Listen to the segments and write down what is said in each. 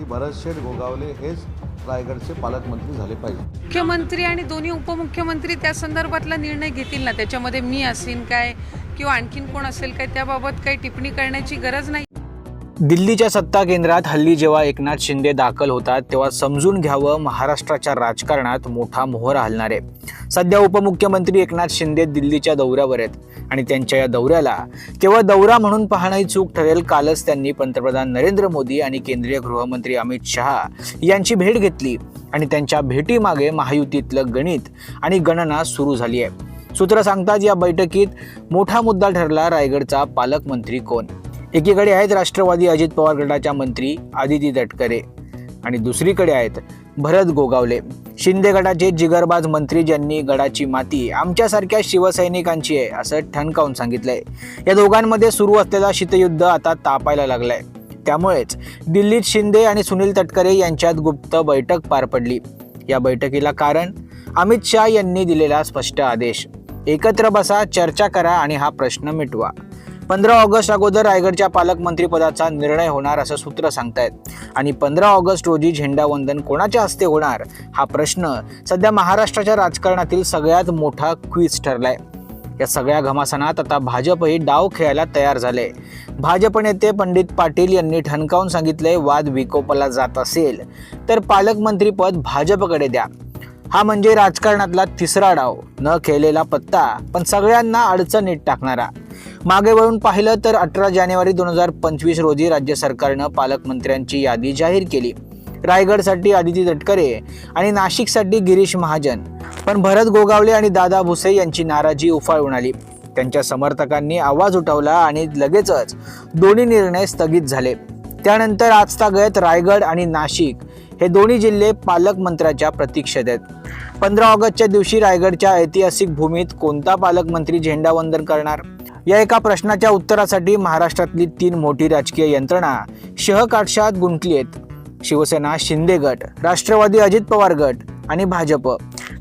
की भरतशेठ गोगावले हेच रायगडचे पालकमंत्री झाले पाहिजे. मुख्यमंत्री आणि दोन्ही उपमुख्यमंत्री त्या संदर्भातला निर्णय घेतील ना? त्याच्यामध्ये मी असेन काय? किंवा आणखीन कोण असेल काय? त्याबाबत काही टिप्पणी करण्याची गरज नाही? दिल्लीच्या सत्ता केंद्रात हल्ली जेव्हा एकनाथ शिंदे दाखल होतात तेव्हा समजून घ्यावं महाराष्ट्राच्या राजकारणात मोठा मोहर हलणार. आहे सध्या उपमुख्यमंत्री एकनाथ शिंदे दिल्लीच्या दौऱ्यावर आहेत. आणि त्यांच्या या दौऱ्याला केवळ दौरा म्हणून पाहणंही चूक ठरेल कालच त्यांनी पंतप्रधान नरेंद्र मोदी आणि केंद्रीय गृहमंत्री अमित शहा यांची भेट घेतली. आणि त्यांच्या भेटीमागे महायुतीतलं गणित आणि गणना सुरू झाली आहे. सूत्र सांगतात या बैठकीत मोठा मुद्दा ठरला रायगडचा पालकमंत्री कोण? एकीकडे आहेत राष्ट्रवादी अजित पवार गटाच्या मंत्री आदिती तटकरे. आणि दुसरीकडे आहेत भरत गोगावले. शिंदे गटाचे जिगरबाज मंत्री ज्यांनी गडाची माती आमच्यासारख्या शिवसैनिकांची आहे असं ठणकावून सांगितलंय. या दोघांमध्ये सुरू असलेला शीतयुद्ध आता तापायला लागलाय. त्यामुळेच दिल्लीत शिंदे आणि सुनील तटकरे यांच्यात गुप्त बैठक पार पडली. या बैठकीला कारण अमित शहा यांनी दिलेला स्पष्ट आदेश. एकत्र बसा चर्चा करा आणि हा प्रश्न मिटवा. पंधरा ऑगस्ट अगोदर रायगडच्या पालकमंत्रीपदाचा निर्णय होणार असं सूत्र सांगतायत. आणि पंधरा ऑगस्ट रोजी झेंडावंदन कोणाच्या हस्ते होणार? हा प्रश्न सध्या महाराष्ट्राच्या राजकारणातील सगळ्यात मोठा क्विज ठरलाय. या सगळ्या घमासनात आता भाजपही डाव खेळायला तयार झाले. भाजप नेते पंडित पाटील यांनी ठणकावून सांगितले वाद विकोपाला जात असेल तर पालकमंत्रीपद भाजपकडे द्या. हा म्हणजे राजकारणातला तिसरा डाव. न खेळलेला पत्ता पण सगळ्यांना अडचणीत टाकणारा. मागे वळून पाहिलं तर अठरा जानेवारी दोन हजार पंचवीस रोजी राज्य सरकारनं पालकमंत्र्यांची यादी जाहीर केली. रायगडसाठी आदिती तटकरे आणि नाशिकसाठी गिरीश महाजन. पण भरत गोगावले आणि दादा भुसे यांची नाराजी उफाळून आली. त्यांच्या समर्थकांनी आवाज उठवला आणि लगेचच दोन्ही निर्णय स्थगित झाले. त्यानंतर आजतागत रायगड आणि नाशिक हे दोन्ही जिल्हे पालकमंत्र्याच्या प्रतीक्षेत आहेत. पंधरा ऑगस्टच्या दिवशी रायगडच्या ऐतिहासिक भूमीत कोणता पालकमंत्री झेंडावंदन करणार? या एका प्रश्नाच्या उत्तरासाठी महाराष्ट्रातली तीन मोठी राजकीय यंत्रणा शहकाटशात गुंतली आहेत. शिवसेना शिंदे गट राष्ट्रवादी अजित पवार गट आणि भाजप.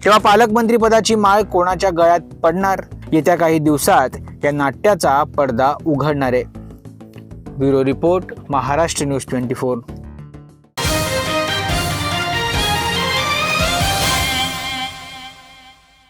तेव्हा पालकमंत्रीपदाची माळ कोणाच्या गळ्यात पडणार? येत्या काही दिवसात या नाट्याचा पडदा उघडणार. आहे bureau report Maharashtra news twenty four.